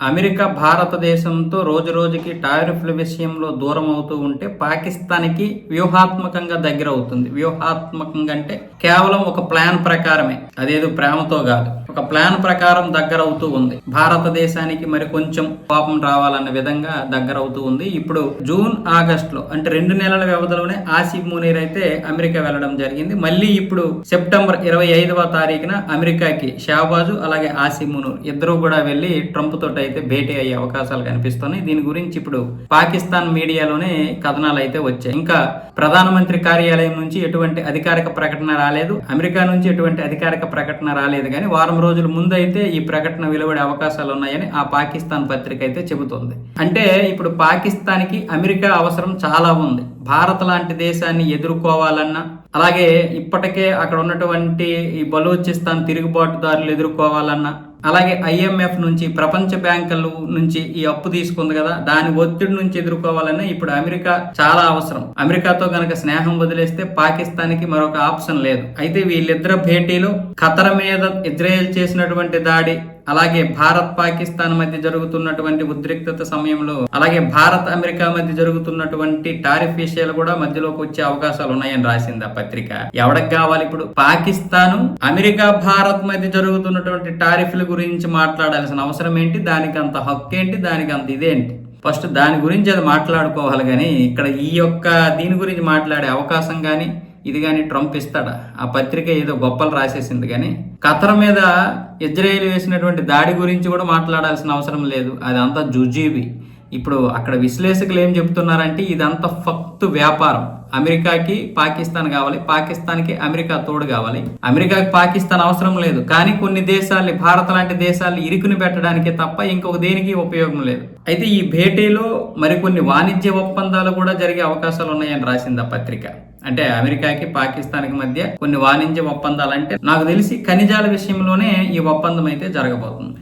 America భారతదేశంతో రోజు రోజుకి టారిఫ్ల విషయంలో దూరం అవుతూ ఉంటే పాకిస్తాన్కి వ్యూహాత్మకంగా దగ్గర అవుతుంది వ్యూహాత్మకంగా అంటే కేవలం ఒక ప్లాన్ ప్రకారమే. అదేదో ప్రేమతో కాదు. ఒక ప్లాన్ ప్రకారం దగ్గర అవుతూ ఉంది. భారతదేశానికి మరి కొంచెం పాపం రావాలన్న విధంగా దగ్గర అవుతూ ఉంది. ఇప్పుడు జూన్ ఆగస్ట్లో అంటే రెండు నెలల వ్యవధిలోనే ఆసిఫ్ మునీర్ అయితే అమెరికా వెళ్ళడం జరిగింది. మళ్ళీ ఇప్పుడు సెప్టెంబర్ ఇరవై ఐదవ తారీఖున అమెరికాకి షాబాజు అలాగే ఆసిఫ్ మునూర్ ఇద్దరు కూడా వెళ్ళి ట్రంప్ తోటి అయితే భేటీ అయ్యే అవకాశాలు కనిపిస్తున్నాయి. దీని గురించి ఇప్పుడు పాకిస్తాన్ మీడియాలోనే కథనాలు అయితే వచ్చాయి. ఇంకా ప్రధానమంత్రి కార్యాలయం నుంచి ఎటువంటి అధికారిక ప్రకటన రాలేదు. అమెరికా నుంచి ఎటువంటి అధికారిక ప్రకటన రాలేదు. కానీ వారం రోజుల ముందైతే ఈ ప్రకటన వెలువడే అవకాశాలు ఉన్నాయని ఆ పాకిస్తాన్ పత్రిక అయితే చెబుతోంది. అంటే ఇప్పుడు పాకిస్తాన్కి అమెరికా అవసరం చాలా ఉంది. భారత్ లాంటి దేశాన్ని ఎదుర్కోవాలన్నా అలాగే ఇప్పటికే అక్కడ ఉన్నటువంటి ఈ బలూచిస్తాన్ తిరుగుబాటుదారులు ఎదుర్కోవాలన్నా అలాగే ఐఎంఎఫ్ నుంచి ప్రపంచ బ్యాంకులు నుంచి ఈ అప్పు తీసుకుంది కదా దాని ఒత్తిడి నుంచి ఎదుర్కోవాలని ఇప్పుడు అమెరికా చాలా అవసరం. అమెరికాతో గనక స్నేహం వదిలేస్తే పాకిస్తాన్కి మరొక ఆప్షన్ లేదు. అయితే వీళ్ళిద్దరు భేటీలో ఖతర్ మీద ఇజ్రాయెల్ చేసినటువంటి దాడి అలాగే భారత్ పాకిస్తాన్ మధ్య జరుగుతున్నటువంటి ఉద్రిక్తత సమయంలో అలాగే భారత్ అమెరికా మధ్య జరుగుతున్నటువంటి టారిఫ్ విషయాలు కూడా మధ్యలోకి వచ్చే అవకాశాలు ఉన్నాయని రాసింది ఆ పత్రిక. ఎవడకు కావాలి ఇప్పుడు? పాకిస్తాన్ అమెరికా భారత్ మధ్య జరుగుతున్నటువంటి టారిఫ్ల గురించి మాట్లాడాల్సిన అవసరం ఏంటి? దానికి అంత హక్కు ఏంటి? దానికి అంత ఇదేంటి ఫస్ట్ దాని గురించి అది మాట్లాడుకోవాలి కానీ ఇక్కడ ఈ యొక్క దీని గురించి మాట్లాడే అవకాశం కానీ ఇది కానీ ట్రంప్ ఇస్తాడా? ఆ పత్రిక ఏదో గొప్పలు రాసేసింది కానీ ఖతర్ మీద ఇజ్రాయేల్ వేసినటువంటి దాడి గురించి కూడా మాట్లాడాల్సిన అవసరం లేదు. అది అంతా జుజీబీ. ఇప్పుడు అక్కడ విశ్లేషకులు ఏం చెప్తున్నారంటే ఇదంతా ఫక్తు వ్యాపారం. అమెరికాకి పాకిస్తాన్ కావాలి పాకిస్తాన్కి అమెరికా తోడు కావాలి. అమెరికాకి పాకిస్తాన్ అవసరం లేదు. కానీ కొన్ని దేశాలు భారత్ లాంటి దేశాలు ఇరుకుని పెట్టడానికి తప్ప ఇంకొక దేనికి ఉపయోగం లేదు. అయితే ఈ భేటీలో మరికొన్ని వాణిజ్య ఒప్పందాలు కూడా జరిగే అవకాశాలు ఉన్నాయని రాసింది ఆ పత్రిక. అంటే అమెరికాకి పాకిస్తాన్కి మధ్య కొన్ని వాణిజ్య ఒప్పందాలు అంటే నాకు తెలిసి ఖనిజాల విషయంలోనే ఈ ఒప్పందం అయితే జరగబోతుంది.